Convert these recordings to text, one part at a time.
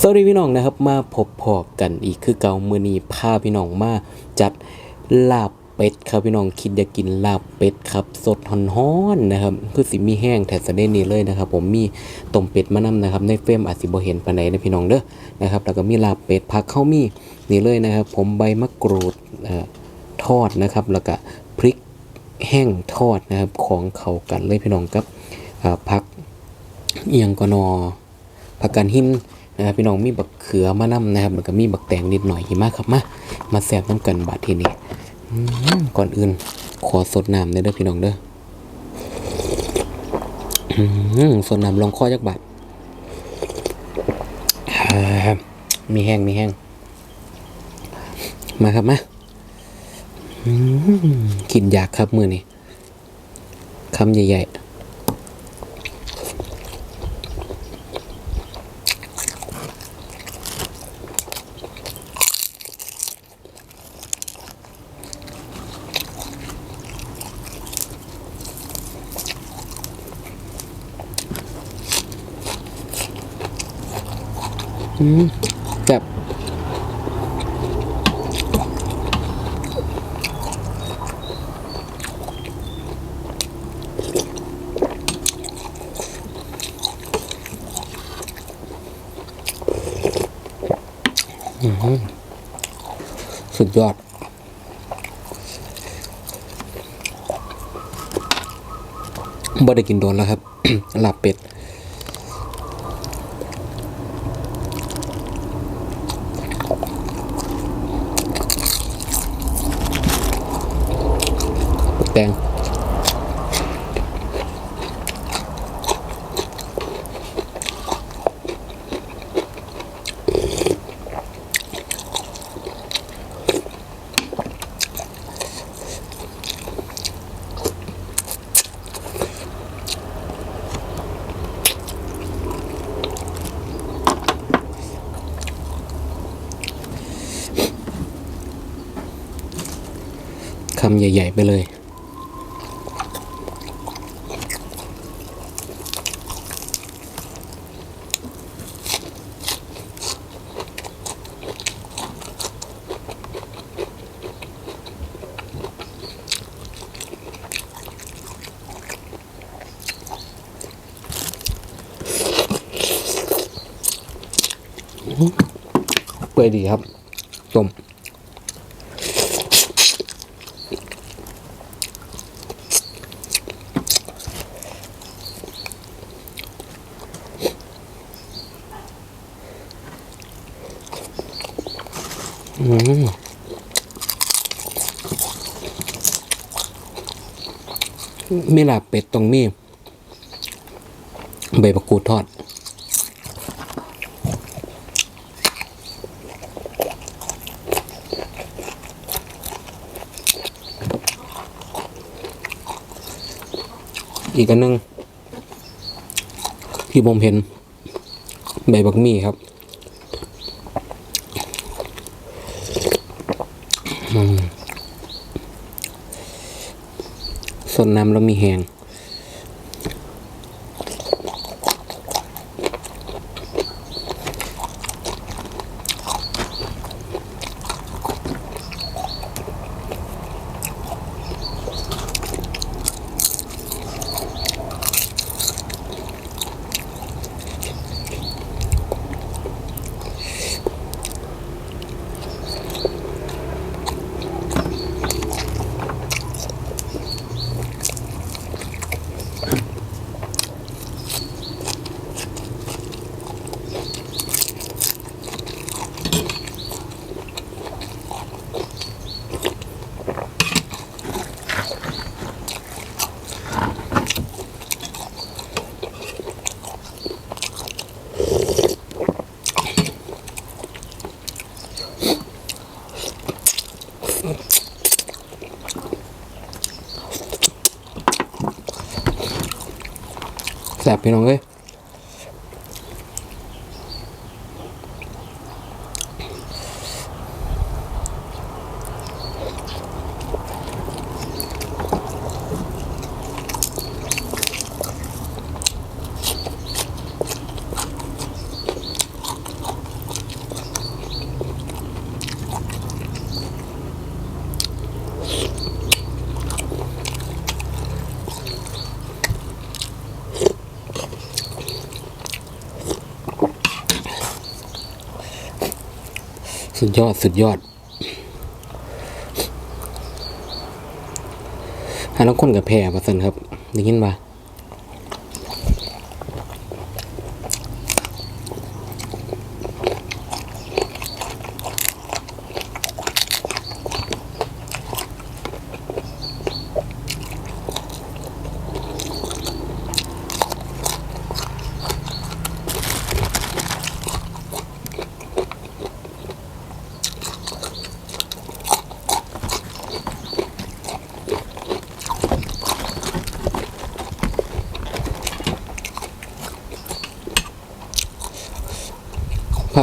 สวัสดีพี่น้องนะครับมาพบพอกันอีกคือเก่ามือนี้พาพี่น้องมาจัดลาบเป็ดครับพี่น้องคิดอยากกินลาบเป็ดครับ สดฮ้อนๆนะครับคือสิมีแห้งแถสะเดนนี้เลยนะครับ ผมมีต้มเป็ดมานำนะครับ ในเฟรมอาจสิบ่เห็นปานใดนะพี่น้องเด้อนะครับแล้วก็มีลาบเป็ดผักข้าวมีนี่เลยนะครับ ผมใบมะกรูดอทอดนะครับ แล้วก็พริกแห้งทอดนะครับของเขากันเลยพี่น้องครับผักเอียงกนอผักกาดหิน นะครับพี่น้องมีบักเขือมะนํนะครับแล้วก็มีบักแตงนิดหน่อยหิมะครับมามาแซ่บน้ำกันบาดทีนี้ก่อนอื่น ขอสดน้ำเด้อพี่น้องเด้อสดน้ำลองข้อจักบาทอ่ามีแห้งมีแห้งมาครับมาอืมกินยากครับมือนี่คำใหญ่ๆ อืมแบบอืมสุดยอดบ่ได้กินโดนแล้วครับ หลับเป็ด แตงคำใหญ่ ๆ ไปเลย ปื่อยดีครับต้มอืมมีลาบเป็ดตรงมีใบประกูดทอด อีกอันนึงที่ผมเห็นใบบักมี่ครับส่วนน้ำแล้วมีแหง แสบพี่น้องเอ้ย สุดยอดสุดยอดหาน้องคนกับแพรมาสันครับได้ยินปะ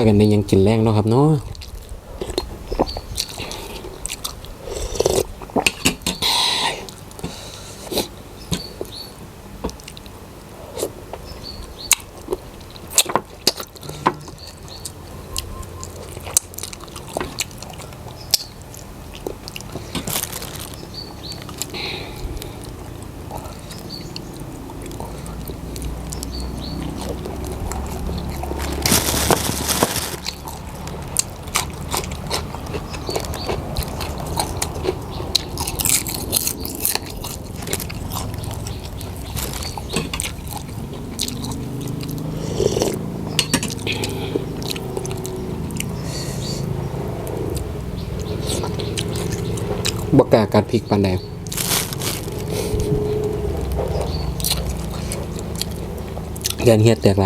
กันในยังกินแรงเนาะครับเนาะ บกล้ากัดพริกปานใดเดือนเฮียดแตกไร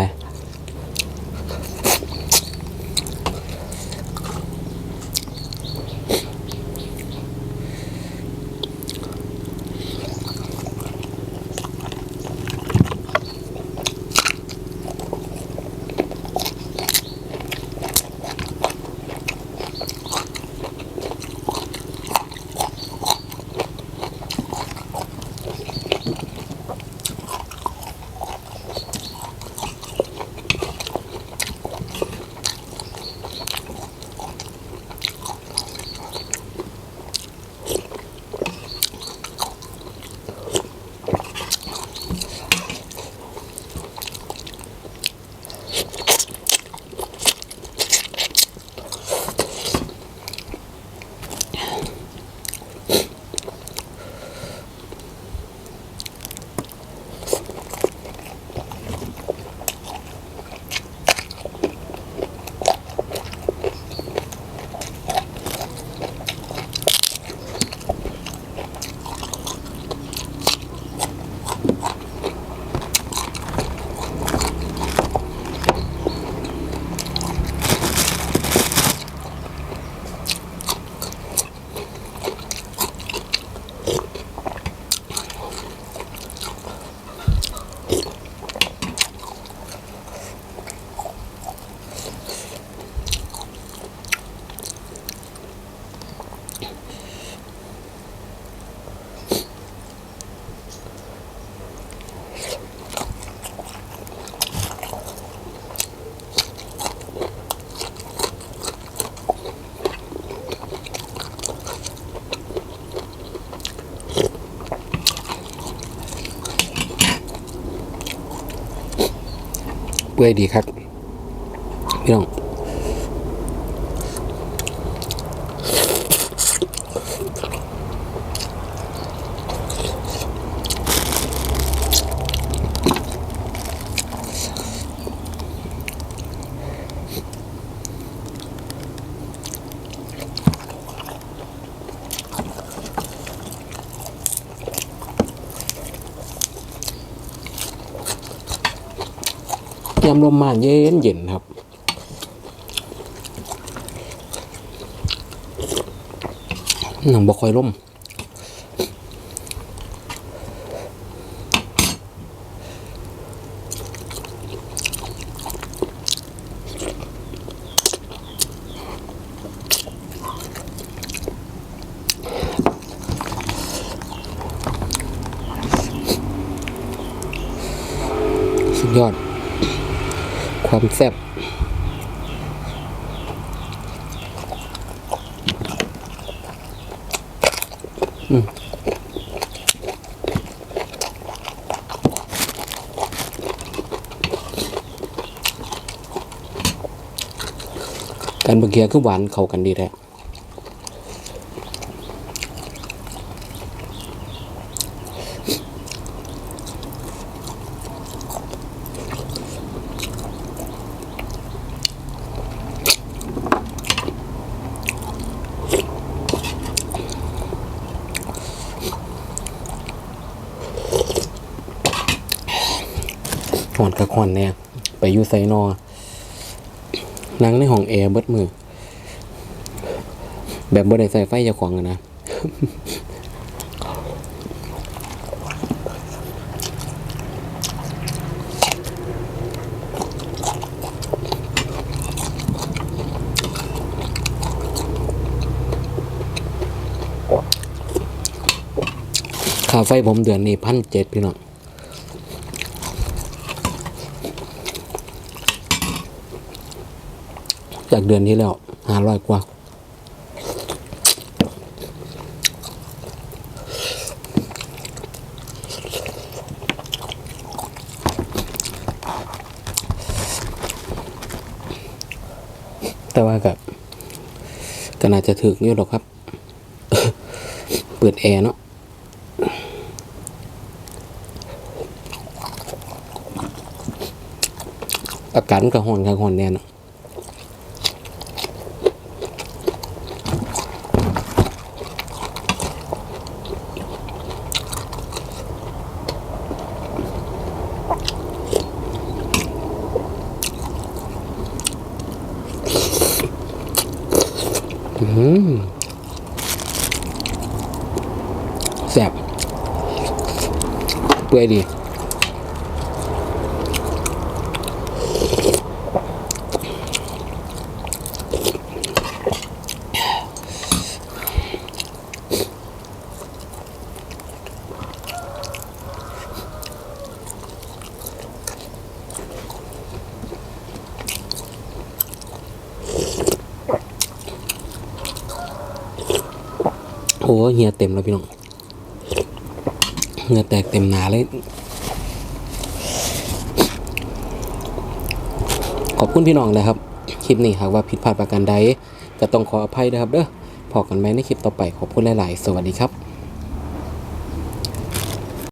ปื่อยดีครับพี่น้อง ยามลมมาเย็นเย็นครับ หนังบกคอยล่ม สุดยอด ความแซ่บอืมกันเบอร์เกียคือหวานเข้ากันดีแท้หอ นกับหอนแน่ไปอยู่ไซนอนั่งในห้องแอร์เบิดมือ แบบบ่ได้ใส่ไฟจ้าของอะนะค่าไฟผมเดือนนี้พันเจ็ดพี่น้อง จากเดือนที่แล้วห้าร้อยกว่า แต่ว่ากับก็น่าจะถึกอยู่หรอกครับ เปิดแอร์เนาะอากาศก็หอนกับหอนแน่เนาะ แซ่บเปื่อยดีโอ้เฮียเต็มแล้วพี่น้อง เหงือแตกเต็มหนาเลย ขอบคุณพี่น้องนะครับ คลิปนี้หากว่าผิดพลาดประการใดก็ต้องขออภัยนะครับเด้อพอกันไหมในคลิปต่อไปขอบคุณหลาย ๆ สวัสดีครับ